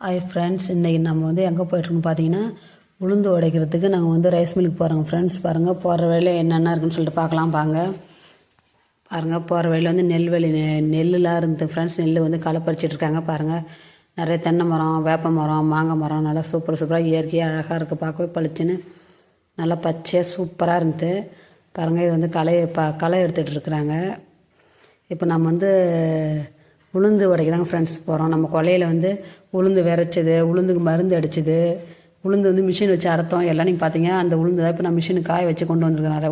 Hi friends இன்றைக்கி நம்ம வந்து எங்கே போயிட்டுருக்கோம் பார்த்தீங்கன்னா உளுந்து உடைக்கிறதுக்கு நாங்கள் வந்து ரைஸ் மில்லுக்கு போகிறோங்க ஃப்ரெண்ட்ஸ் பாருங்கள் போகிற வேலையில் என்னென்ன இருக்குன்னு சொல்லிட்டு பார்க்கலாம் பாங்க பாருங்கள் போகிற வழியில் வந்து நெல்வெளி நெ- நெல்லுலாம் இருந்து ஃப்ரெண்ட்ஸ் நெல் வந்து களை பறிச்சிட்டு இருக்காங்க பாருங்கள் நிறைய தென்னை மரம் வேப்ப மரம் மாங்காய் மரம் நல்லா சூப்பர் சூப்பராக இயற்கையாக அழகாக இருக்குது பார்க்கவே பளிச்சுன்னு. நல்லா பச்சையாக சூப்பராக இருந்தது. பாருங்கள் இது வந்து களை ப களை எடுத்துகிட்டு இருக்கிறாங்க இப்போ நம்ம வந்து உளுந்து வடைக்கு தாங்க ஃப்ரெண்ட்ஸ் போகிறோம் நம்ம கொலையில் வந்து உளுந்து விரைச்சது உளுந்துக்கு மருந்து அடிச்சது உளுந்து வந்து மிஷின் வச்சு அரைத்தோம் எல்லாம் நீங்கள் பார்த்தீங்க அந்த உளுந்து தான் இப்போ நான் மிஷினு காய வச்சு கொண்டு வந்திருக்கேன் அரை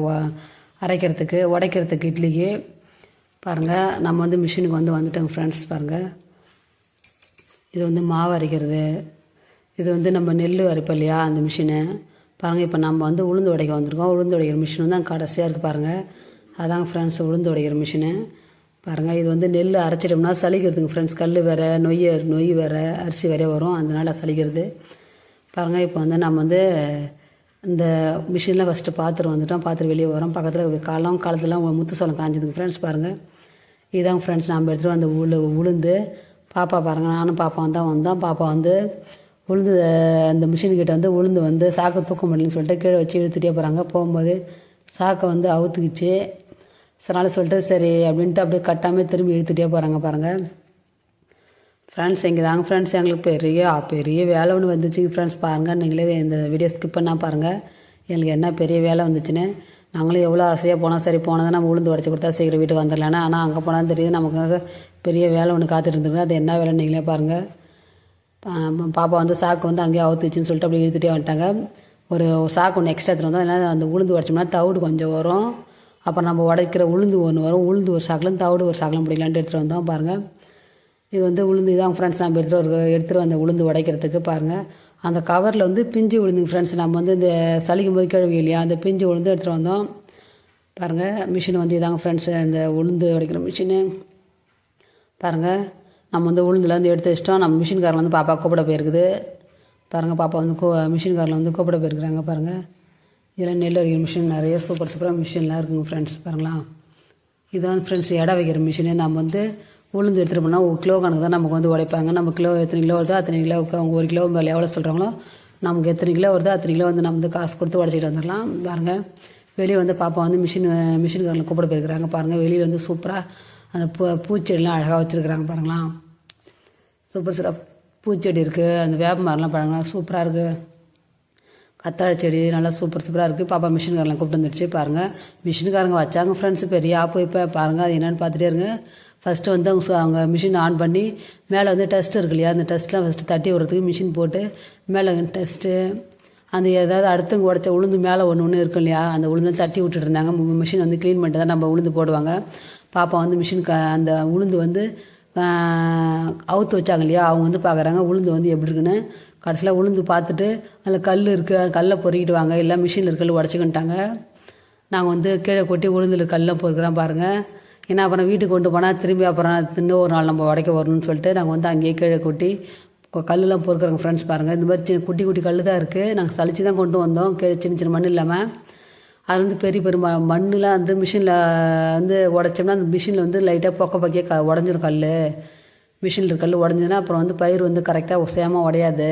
அரைக்கிறதுக்கு உடைக்கிறதுக்கு இட்லிக்கு. பாருங்கள் நம்ம வந்து மிஷினுக்கு வந்து வந்துட்டோங்க ஃப்ரெண்ட்ஸ் பாருங்கள் இது வந்து மாவு அரைக்கிறது. இது வந்து நம்ம நெல் அரைப்போம் இல்லையா அந்த மிஷினு பாருங்கள் இப்போ நம்ம வந்து உளுந்து உடைக்க வந்திருக்கோம். உளுந்து உடைக்கிற மிஷின் வந்து அங்கே கடைசியாக இருக்குது பாருங்கள் அதாங்க ஃப்ரெண்ட்ஸ் உளுந்து உடைக்கிற மிஷினு பாருங்கள் இது வந்து நெல் அரைச்சிட்டோம்னா சளிக்கிறதுங்க ஃப்ரெண்ட்ஸ் கல் வேறு நொய் நொய் வேறு அரிசி வேற வரும். அதனால சளிக்கிறது. பாருங்கள் இப்போ வந்து நம்ம வந்து இந்த மிஷினில் ஃபஸ்ட்டு பாத்திரம் வந்துட்டோம். பாத்திரம் வெளியே வரோம். பக்கத்தில் காலம் காலத்துலாம் முத்து சோளம் காஞ்சதுங்க ஃப்ரெண்ட்ஸ் பாருங்கள் இதுதான் ஃப்ரெண்ட்ஸ் நம்ம எடுத்துகிட்டு வந்த உளு உளுந்து. பாப்பா பாருங்கள் நானும் பாப்பா தான் வந்தோம். பாப்பா வந்து உளுந்து அந்த மிஷின்கிட்ட வந்து உளுந்து வந்து சாக்கை தூக்க முடியலன்னு சொல்லிட்டு கீழே வச்சு இழுத்துட்டே போகிறாங்க போகும்போது சாக்கை வந்து அவுத்துக்கிச்சு. அதனால் சொல்லிட்டு சரி அப்படின்ட்டு அப்படியே கட்டாமல் திரும்பி இழுத்துட்டே போகிறாங்க பாருங்கள் ஃப்ரெண்ட்ஸ் இங்கே தாங்க ஃப்ரெண்ட்ஸ் எங்களுக்கு பெரிய பெரிய வேலை ஒன்று வந்துச்சுங்க ஃப்ரெண்ட்ஸ் பாருங்கள் நீங்களே இந்த வீடியோ ஸ்கிப் பண்ணால் பாருங்கள் எங்களுக்கு என்ன பெரிய வேலை வந்துச்சுன்னு. நாங்களும் எவ்வளோ ஆசையாக போனால் சரி போனதை நம்ம உளுந்து உடச்சி கொடுத்தா சீக்கிரம் வீட்டுக்கு வந்துடலான்னு ஆனால் அங்கே போனால் தெரியுது நமக்கு பெரிய வேலை ஒன்று காத்துட்டு இருந்துருக்கு அது என்ன வேலை நீங்களே பாருங்கள் பாப்பா வந்து சாக்கு வந்து அங்கேயே அவுத்துச்சுன்னு சொல்லிட்டு அப்படியே இழுத்துட்டே வந்துட்டாங்க. ஒரு ஒரு சாக்கு ஒன்று எக்ஸ்ட்ரா எடுத்துகிட்டு வந்தோம். ஏன்னா அந்த உளுந்து உடச்சோம்னா தவிடு கொஞ்சம் வரும். அப்புறம் நம்ம உடைக்கிற உளுந்து ஒன்று வரும். உளுந்து ஒரு சாக்கிலும் தவிடு ஒரு சாக்கிலும் பிடிக்கலான்ட்டு எடுத்துகிட்டு வந்தோம். பாருங்கள் இது வந்து உளுந்து இதான் ஃப்ரெண்ட்ஸ் நம்ம எடுத்துகிட்டு ஒரு எடுத்துகிட்டு வந்த உளுந்து உடைக்கிறதுக்கு பாருங்கள் அந்த கவரில் வந்து பிஞ்சு உளுந்துங்க ஃப்ரெண்ட்ஸ் நம்ம வந்து இந்த சளிக்கும் போது கிழவி இல்லையா? அந்த பிஞ்சு உளுந்து எடுத்துகிட்டு வந்தோம். பாருங்கள் மிஷின் வந்து இதாங்க ஃப்ரெண்ட்ஸ் இந்த உளுந்து உடைக்கிற மிஷினு பாருங்கள் நம்ம வந்து உளுந்துல வந்து எடுத்து வச்சிட்டோம். நம்ம மிஷின்காரில் வந்து பாப்பா கூப்பிட போயிருக்குது. பாருங்கள் பாப்பா வந்து கூ மிஷின்காரில் வந்து கூப்பிட போயிருக்கிறாங்க பாருங்கள் இதெல்லாம் நெல் அரிக்கிற மிஷின் நிறைய சூப்பர் சூப்பராக மிஷின்லாம் இருக்குங்க ஃப்ரெண்ட்ஸ் பாருங்களா இதான் ஃப்ரெண்ட்ஸ் எடை வைக்கிற மிஷினு நம்ம வந்து உளுந்து எடுத்துகிட்டு போனால் ஒரு கிலோ கணக்கு தான் நமக்கு வந்து உடைப்பாங்க. நம்ம கிலோ எத்தனை கிலோ வருதோ அத்தனை கிலோவுக்கு அவங்க ஒரு கிலோ மேலே எவ்வளோ சொல்கிறாங்களோ நமக்கு எத்தனை கிலோ வருதோ அத்தனை கிலோ வந்து நம்ம வந்து காசு கொடுத்து உடச்சிட்டு வந்துடலாம். பாருங்கள் வெளியே வந்து பாப்பா வந்து மிஷின் மிஷின்காரில் கூப்பிட போயிருக்கிறாங்க. பாருங்கள் வெளியில் வந்து சூப்பராக அந்த பூ பூச்செடிலாம் அழகாக வச்சுருக்குறாங்க பாருங்களா சூப்பர் சூப்பராக பூச்செடி இருக்குது அந்த வேப்ப மரம்லாம் பாருங்களா சூப்பராக இருக்குது கத்தாழை செடி நல்லா சூப்பர் சூப்பராக இருக்குது பாப்பா மிஷின்காரெலாம் கூப்பிட்டு வந்துடுச்சு பாருங்கள் மிஷின்காரங்க வச்சாங்க ஃப்ரெண்ட்ஸ் பெரிய ஆப்பு இப்போ பாருங்கள் அது என்னென்னு பார்த்துட்டே இருங்க. ஃபஸ்ட்டு வந்து அவங்க சு- அவங்க மிஷின் ஆன் பண்ணி மேலே வந்து டெஸ்ட் இருக்கு இல்லையா? அந்த டெஸ்ட்லாம் ஃபஸ்ட்டு தட்டி விடுறதுக்கு மிஷின் போட்டு மேலே டெஸ்ட்டு அந்த ஏதாவது அடுத்தவங்க உடச்ச உளுந்து மேலே ஒன்று ஒன்று இருக்கும் இல்லையா? அந்த உளுந்து தட்டி விட்டுட்டு இருந்தாங்க. மிஷின் வந்து க்ளீன் பண்ணிட்டு தான் நம்ம உளுந்து போடுவாங்க. பாப்பா வந்து மிஷின் க அந்த உளுந்து வந்து அவுத்து வச்சாங்க இல்லையா? அவங்க வந்து பார்க்குறாங்க உளுந்து வந்து எப்படி இருக்குன்னு. கடைசியில் உளுந்து பார்த்துட்டு அதில் கல் இருக்குது கல்லை பொறுக்கிட்டு வாங்க. இல்லை மிஷினில் இருக்கல் உடச்சிக்கிட்டாங்க நாங்கள் வந்து கீழே கொட்டி உளுந்தில் கல்லை பொறுக்கிறோம் பாருங்கள் ஏன்னா அப்புறம் வீட்டுக்கு கொண்டு போனால் திரும்பி அப்புறம் இன்னும் ஒரு நாள் நம்ம உடைக்க வரணும்னு சொல்லிட்டு நாங்கள் வந்து அங்கேயே கீழே கொட்டி கல்லெலாம் கல்லெல்லாம் ஃப்ரெண்ட்ஸ் பாருங்கள் இந்த மாதிரி சின்ன குட்டி குட்டி கல் தான் இருக்குது நாங்கள் சளிச்சு தான் கொண்டு வந்தோம். கீழே சின்ன சின்ன மண் இல்லாமல் அது வந்து பெரிய பெரிய ம மண்ணுலாம் வந்து மிஷினில் வந்து உடச்சோம்னா அந்த மிஷினில் வந்து லைட்டாக பொக்க பொக்கையே க உடஞ்சிரும் கல் மிஷினில் கல் உடஞ்சதுன்னா அப்புறம் வந்து பயிர் வந்து கரெக்டாக சேமாக உடையாது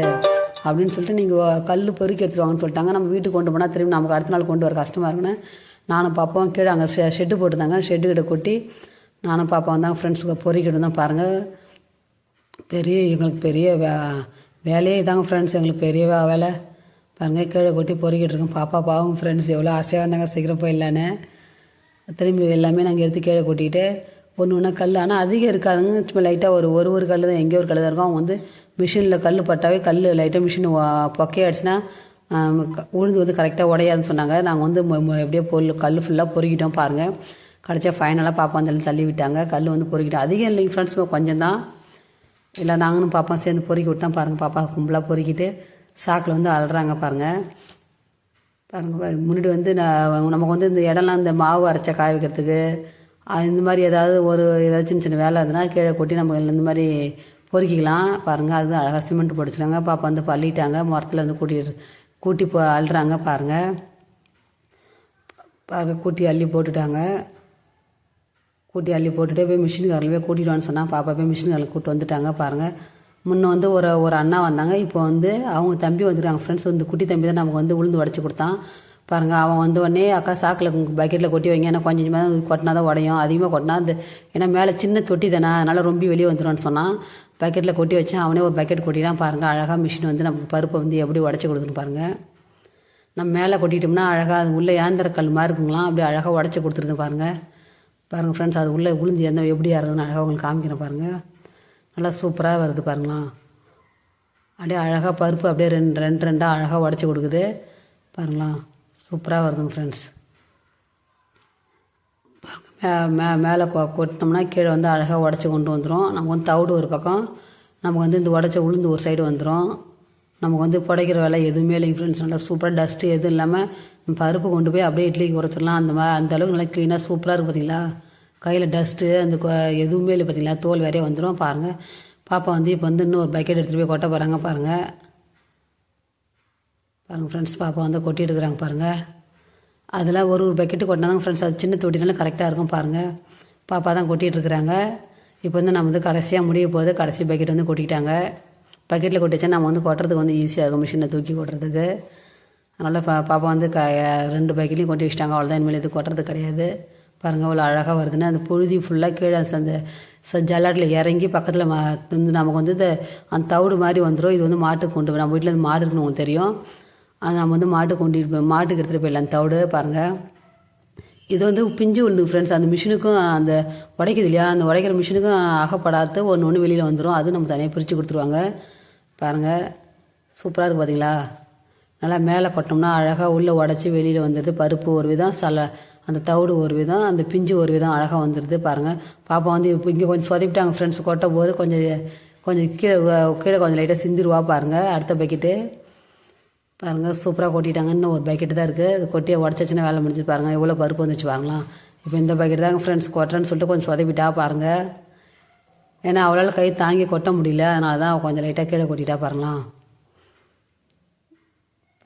அப்படின்னு சொல்லிட்டு நீங்கள் கல் பொறுக்கி எடுத்துருவாங்கன்னு சொல்லிட்டாங்க. நம்ம வீட்டுக்கு கொண்டு போனால் திரும்பி நமக்கு அடுத்த நாள் கொண்டு வர கஷ்டமாக இருக்குன்னு நானும் பாப்பாவும் கீழே அங்கே ஷெ ஷெட்டு போட்டுருந்தாங்க. ஷெட்டு கிட்ட கொட்டி நானும் பாப்பாவும் தான் ஃப்ரெண்ட்ஸுக்கு பொறிக்கிட்டு தான் பாருங்கள் பெரிய எங்களுக்கு பெரிய வே வேலையே இதாங்க ஃப்ரெண்ட்ஸ் எங்களுக்கு பெரிய வேலை. பாருங்கள் கீழே கொட்டி பொறிக்கிட்டு இருக்கோம். பாப்பா பாவம் ஃப்ரெண்ட்ஸ் எவ்வளோ ஆசையாக இருந்தாங்க சீக்கிரம் போயிடலான்னு. திரும்பி எல்லாமே நாங்கள் எடுத்து கீழே கொட்டிக்கிட்டு ஒன்று ஒன்றா கல் ஆனால் அதிகம் இருக்காதுங்க. சும்மா லைட்டாக ஒரு ஒரு ஒரு கல் தான். எங்கேயோ ஒரு கல் தான் இருக்கும். அவங்க வந்து மிஷினில் கல் பட்டாவே கல் லைட்டாக மிஷின் பொக்கையாடுச்சுன்னா ஆம், க- வந்து கரெக்டாக உடையாதுன்னு சொன்னாங்க. நாங்கள் வந்து மொ- மொ- எப்படியோ பொருள் கல் ஃபுல்லாக பொறுக்கிட்டோம் பாருங்கள் கடைசியாக ஃபைனலாக பாப்பா வந்து தள்ளி விட்டாங்க. கல் வந்து பொறுக்கிட்டோம். அதிகம் இல்லைங்க ஃப்ரெண்ட்ஸ் கொஞ்சம் தான். இல்லை நாங்களும் பாப்பா சேர்ந்து பொறுக்கி விட்டோம் பாருங்கள் பாப்பா கும்பலாக பொறுக்கிட்டு சாக்கில் வந்து அழுறாங்க பாருங்கள் பாருங்கள் முன்னாடி வந்து நான் நமக்கு வந்து இந்த இடம்லாம் இந்த மாவு அரைச்ச காய வைக்கிறதுக்கு அது இந்த மாதிரி ஏதாவது ஒரு ஏதாவது சின்ன சின்ன வேலை இருந்ததுன்னா கீழே கொட்டி நம்ம இந்த மாதிரி பொறுக்கிக்கலாம். பாருங்கள் அது அழகாக சிமெண்ட் போட்டுச்சுறாங்க பாப்பா வந்து பள்ளிட்டாங்க. மரத்தில் வந்து கூட்டிட்டு கூட்டி போ அள்ளுறாங்க பாருங்கள் பாருங்கள் கூட்டி அள்ளி போட்டுட்டாங்க. கூட்டி அள்ளி போட்டுட்டு போய் மிஷின்காரில் போய் கூட்டிட்டு வான்னு சொன்னால் பாப்பா போய் மிஷின்காரில் கூப்பிட்டு வந்துட்டாங்க பாருங்கள் முன்ன வந்து ஒரு ஒரு அண்ணா வந்தாங்க. இப்போ வந்து அவங்க தம்பி வந்துருக்காங்க ஃப்ரெண்ட்ஸ் வந்து குட்டி தம்பி தான் நமக்கு வந்து உளுந்து உடச்சி கொடுத்தான். பாருங்கள் அவன் வந்த உடனே அக்கா சாக்கில் பக்கெட்டில் கொட்டி வைங்க. ஏன்னா கொஞ்சம் கொஞ்சமாக கொட்டினா தான் உடையும். அதிகமாக கொட்டினா அந்த ஏன்னா மேலே சின்ன தொட்டி தானே. அதனால் ரொம்ப வெளியே வந்துடும்னு சொன்னான். பக்கெட்டில் கொட்டி வச்சேன் அவனே ஒரு பக்கெட் கொட்டிலாம் பாருங்கள் அழகாக மிஷின் வந்து நமக்கு பருப்பை வந்து எப்படி உடச்சி கொடுக்குன்னு பாருங்கள் நம்ம மேலே கொட்டிட்டோம்னா அழகாக அது உள்ளே ஏந்திர கல் மாதிரி இருக்குங்களாம். அப்படியே அழகாக உடச்சி கொடுத்துருந்து பாருங்கள் பாருங்கள் ஃப்ரெண்ட்ஸ் அது உள்ளே உளுந்து எந்த எப்படியா இருக்குதுன்னு அழகாக உங்களுக்கு காமிக்கிறேன் பாருங்கள் நல்லா சூப்பராக வருது பாருங்களா. அப்படியே அழகாக பருப்பு அப்படியே ரெண்டு ரெண்டு ரெண்டாக அழகாக உடச்சி கொடுக்குது. பாருங்களா. சூப்பராக வருதுங்க ஃப்ரெண்ட்ஸ் மே மே மேலே கொ கொட்டினோம்னா கீழே வந்து அழகாக உடச்சி கொண்டு வந்துடும் நமக்கு வந்து தவிடு ஒரு பக்கம். நமக்கு வந்து இந்த உடச்ச உளுந்து ஒரு சைடு வந்துடும் நமக்கு வந்து புடைக்கிற வேலை எதுவுமே இல்லைங்க ஃப்ரெண்ட்ஸ் நல்லா சூப்பராக டஸ்ட்டு எதுவும் இல்லாமல் பருப்பு கொண்டு போய் அப்படியே இட்லிக்கு உரைச்சிடலாம் அந்த மாதிரி அந்த அளவுக்கு நல்லா க்ளீனாக சூப்பராக இருக்குது பார்த்தீங்களா கையில் டஸ்ட்டு அந்த எதுவுமே இல்லை பார்த்தீங்களா தோல் வேறையே வந்துடும் பாருங்கள் பாப்பா வந்து இப்போ வந்து இன்னும் ஒரு பக்கெட் எடுத்துகிட்டு போய் கொட்ட போகிறாங்க பாருங்கள் பாருங்கள் ஃப்ரெண்ட்ஸ் பாப்பா வந்து கொட்டிட்டு இருக்கிறாங்க பாருங்கள் அதில் ஒரு ஒரு பக்கெட்டு கொட்டினாதாங்க ஃப்ரெண்ட்ஸ் அது சின்ன தொட்டினாலும் கரெக்டாக இருக்கும் பாருங்கள் பாப்பா தான் கொட்டிகிட்டு இருக்கிறாங்க இப்போ வந்து நம்ம வந்து கடைசியாக முடிய போது கடைசி பக்கெட் வந்து கொட்டிட்டாங்க. பக்கெட்டில் கொட்டிச்சா நம்ம வந்து கொட்டுறதுக்கு வந்து ஈஸியாக இருக்கும் மிஷினை தூக்கி கொட்டுறதுக்கு. அதனால் பா பாப்பா வந்து க ரெண்டு பக்கெட்லையும் கொட்டி வச்சிட்டாங்க. அவ்வளோதான் இனிமேல் இது கொட்டுறது கிடையாது. பாருங்கள் அவ்வளோ அழகாக வருதுன்னு அந்த புழுதி ஃபுல்லாக கீழே அந்த ச ஜல்லாட்டில் இறங்கி பக்கத்தில் மா வந்து நமக்கு வந்து இந்த அந்த தவிடு மாதிரி வந்துடும் இது வந்து மாட்டுக்கு கொண்டு நம்ம வீட்டில் வந்து மாடு இருக்குன்னு உங்களுக்கு தெரியும். நான் நம்ம வந்து மாட்டை கொண்டுட்டு போய் மாட்டுக்கு எடுத்துகிட்டு போயிடலாம். தவிடு பாருங்கள் இது வந்து பிஞ்சு விழுந்து ஃப்ரெண்ட்ஸ் அந்த மிஷினுக்கும் அந்த உடைக்குது இல்லையா? அந்த உடைக்கிற மிஷினுக்கும் அகப்படாத ஒன்று ஒன்று வெளியில் வந்துடும் அது நம்ம தனியாக பிரித்து கொடுத்துருவாங்க. பாருங்கள் சூப்பராக இருக்குது பார்த்தீங்களா நல்லா மேலே கொட்டோம்னா அழகாக உள்ளே உடச்சி வெளியில் வந்துடுது பருப்பு ஒரு விதம் சல அந்த தவிடு ஒரு விதம் அந்த பிஞ்சு ஒரு விதம் அழகாக வந்துடுது பாருங்கள் பாப்பா வந்து இப்போ இங்கே கொஞ்சம் சொதப்பிட்டாங்க ஃப்ரெண்ட்ஸ் கொட்டும் போது கொஞ்சம் கொஞ்சம் கீழே கீழே கொஞ்சம் லைட்டாக சிந்திருவா பாருங்கள் அடுத்த பக்கெட்டு பாருங்கள் சூப்பராக கொட்டிட்டாங்க இன்னும் ஒரு பக்கெட்டு தான் இருக்குது அது கொட்டியை உடச்சிச்சுன்னா வேலை முடிஞ்சு பாருங்கள் எவ்வளோ பருப்பு வந்துச்சு பாருங்களேன் இப்போ இந்த பக்கெட் தாங்க ஃப்ரெண்ட்ஸ் கொட்டுறேன்னு சொல்லிட்டு கொஞ்சம் சொதப்பிட்டா பாருங்கள் ஏன்னா அவளால் கை தாங்கி கொட்ட முடியல. அதனால தான் கொஞ்சம் லைட்டாக கீழே கொட்டிட்டா பாருங்களேன்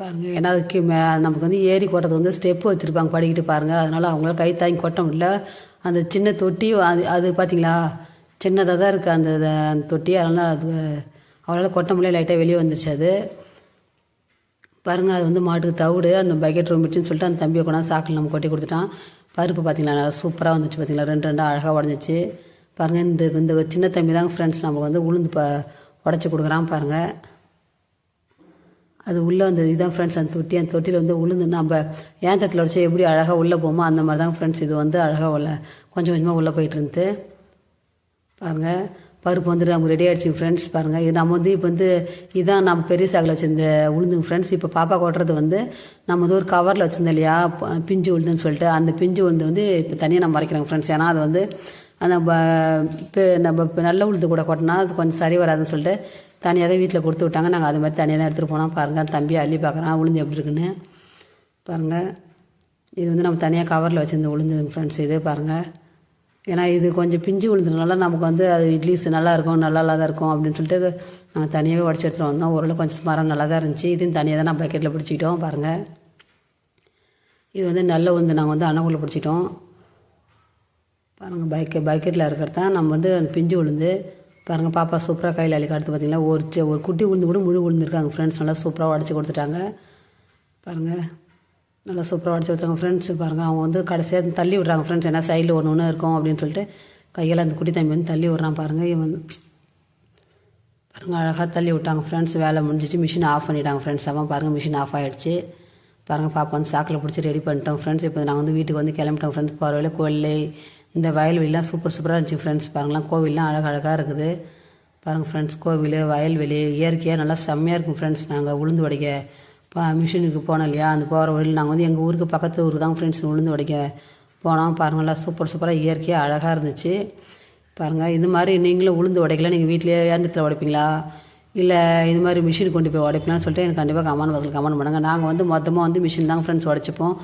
பாருங்கள் ஏன்னா அதுக்கு மே நமக்கு வந்து ஏறி கொட்டுறது வந்து ஸ்டெப்பு வச்சுருப்பாங்க படிக்கிட்டு பாருங்கள் அதனால் அவங்களால கை தாங்கி கொட்ட முடியல. அந்த சின்ன தொட்டி அது அது பார்த்தீங்களா சின்னதாக தான் இருக்குது அந்த அந்த தொட்டி. அதனால் அது அவளால் கொட்ட முடியல. லைட்டாக வெளியே வந்துருச்சு அது. பாருங்கள் அது வந்து மாட்டுக்கு தவிடு அந்த பக்கெட் ரொம்பிச்சுன்னு சொல்லிட்டு அந்த தம்பியை கொண்டாந்து சாக்கில் நம்ம கொட்டி கொடுத்துட்டான். பருப்பு பார்த்தீங்களா நல்லா சூப்பராக வந்துச்சு பார்த்தீங்களா ரெண்டு ரெண்டாக அழகாக உடஞ்சிச்சு. பாருங்கள் இந்த இந்த சின்ன தம்பி தாங்க ஃப்ரெண்ட்ஸ் நமக்கு வந்து உளுந்து ப உடச்சி கொடுக்குறான் பாருங்கள் அது உள்ளே அந்த இதுதான் ஃப்ரெண்ட்ஸ் அந்த தொட்டி அந்த தொட்டியில் வந்து உளுந்து நம்ம ஏந்தத்தில் உடச்சி எப்படி அழகாக உள்ளே போமோ அந்த மாதிரி தான் ஃப்ரெண்ட்ஸ் இது வந்து அழகாக உள்ள கொஞ்சம் கொஞ்சமாக உள்ளே போயிட்டு இருந்து பாருங்கள் பருப்பு வந்து நமக்கு ரெடி ஆகிடுச்சு ஃப்ரெண்ட்ஸ் பாருங்கள் இது நம்ம வந்து இப்போ வந்து இதான் நம்ம பெரிய சாக்கில் வச்சிருந்த உளுந்துங்க ஃப்ரெண்ட்ஸ் இப்போ பாப்பா கொட்டுறது வந்து நம்ம வந்து ஒரு கவரில் வச்சுருந்தோம் இல்லையா? ப- பிஞ்சு உளுந்துன்னு சொல்லிட்டு அந்த பிஞ்சு உளுந்து வந்து இப்போ தனியாக நம்ம மறைக்கிறோங்க ஃப்ரெண்ட்ஸ் ஏன்னா அது வந்து அந்த இப்போ நம்ம இப்போ நல்ல உளுந்து கூட கொட்டினா அது கொஞ்சம் சரி வராதுன்னு சொல்லிட்டு தனியாக தான் வீட்டில் கொடுத்து விட்டாங்க. நாங்கள் அது மாதிரி தனியாக தான் எடுத்துகிட்டு போனோம் பாருங்கள் தம்பி அள்ளி பார்க்குறான் உளுந்து எப்படி இருக்குன்னு. பாருங்கள் இது வந்து நம்ம தனியாக கவரில் வச்சுருந்த உளுந்துங்க ஃப்ரெண்ட்ஸ் இது பாருங்கள் ஏன்னா இது கொஞ்சம் பிஞ்சு விழுந்ததுனால நமக்கு வந்து அது இட்லிஸ் நல்லா இருக்கும் நல்லா இல்லாத இருக்கும் அப்படின்னு சொல்லிட்டு நாங்கள் தனியாகவே உடச்சி எடுத்துகிட்டு வந்தோம். ஓரளவு கொஞ்சம் மரம் நல்லா தான் இருந்துச்சு. இதுவும் தனியாக தான் நான் பக்கெட்டில் பிடிச்சிக்கிட்டோம் பாருங்கள் இது வந்து நல்ல உளுந்து. நாங்கள் வந்து அணகுள்ள பிடிச்சிட்டோம் பாருங்கள் பைக்கெட் பக்கெட்டில் இருக்கிறது தான் நம்ம வந்து அந்த பிஞ்சு உளுந்து. பாருங்கள் பாப்பா சூப்பராக கையில் அழிக்க அடுத்து பார்த்தீங்கன்னா ஒரு சி- ஒரு குட்டி உளுந்து கூட முழு உளுந்துருக்காங்க ஃப்ரெண்ட்ஸ் நல்லா சூப்பராக உடச்சி கொடுத்துட்டாங்க. பாருங்கள் நல்லா சூப்பராக அடிச்சு கொடுத்தாங்க. ஃப்ரெண்ட்ஸ் பாருங்கள் அவங்க வந்து கடைசியாக தள்ளி விட்றாங்க. ஃப்ரெண்ட்ஸ் ஏன்னா சைடில் ஒன்று ஒன்று இருக்கும் அப்படின்னு சொல்லிட்டு கையில் அந்த குட்டி தம்பி வந்து தள்ளி விட்றான் பாருங்கள் இவன் பாருங்கள் அழகாக தள்ளி விட்டாங்க. ஃப்ரெண்ட்ஸ் வேலை முடிஞ்சிச்சு. மிஷின் ஆஃப் பண்ணிட்டாங்க. ஃப்ரெண்ட்ஸ் அவன் பாருங்கள் மிஷின் ஆஃப் ஆகிடுச்சு பாருங்கள் பாப்பா வந்து சாக்கில் பிடிச்சி ரெடி பண்ணிட்டோம். ஃப்ரெண்ட்ஸ் இப்போ நாங்கள் வந்து வீட்டுக்கு வந்து கிளம்பிட்டோம். ஃப்ரெண்ட்ஸ் பரவாயில்ல கோவிலே இந்த வயல்வெளிலாம் சூப்பர் சூப்பராக இருந்துச்சு. ஃப்ரெண்ட்ஸ் பாருங்களாம் கோவில்லாம் அழகழகாக இருக்குது. பாருங்கள் ஃப்ரெண்ட்ஸ் கோவில் வயல்வெளி இயற்கையாக நல்லா செம்மையாக இருக்கும். ஃப்ரெண்ட்ஸ் நாங்கள் உளுந்து உடைக்க பா மிஷினுக்கு போனோம் இல்லையா? அந்த போகிற வழியில் நாங்கள் வந்து எங்கள் ஊருக்கு பக்கத்து ஊருக்கு தான் ஃப்ரெண்ட்ஸ் உளுந்து உடைக்க போனோம். பாருங்களா சூப்பர் சூப்பராக இயற்கையாக அழகாக இருந்துச்சு. பாருங்கள் இந்த மாதிரி நீங்களும் உளுந்து உடைக்கலாம் நீங்கள் வீட்டிலேயே இயந்திரத்தில் உடைப்பீங்களா இல்லை இது மாதிரி மிஷின் கொண்டு போய் உடைப்பீங்களான்னு சொல்லிட்டு எனக்கு கண்டிப்பாக கமெண்ட் பாக்ஸில் கமெண்ட் பண்ணுங்கள் நாங்கள் வந்து மொத்தமாக வந்து மிஷின் தாங்க ஃப்ரெண்ட்ஸ் உடைச்சிப்போம்.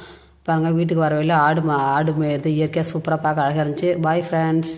பாருங்கள் வீட்டுக்கு வர வழியில் ஆடு மா ஆடு மேய்றது இயற்கையாக சூப்பராக பார்க்க அழகாக இருந்துச்சு. Bye friends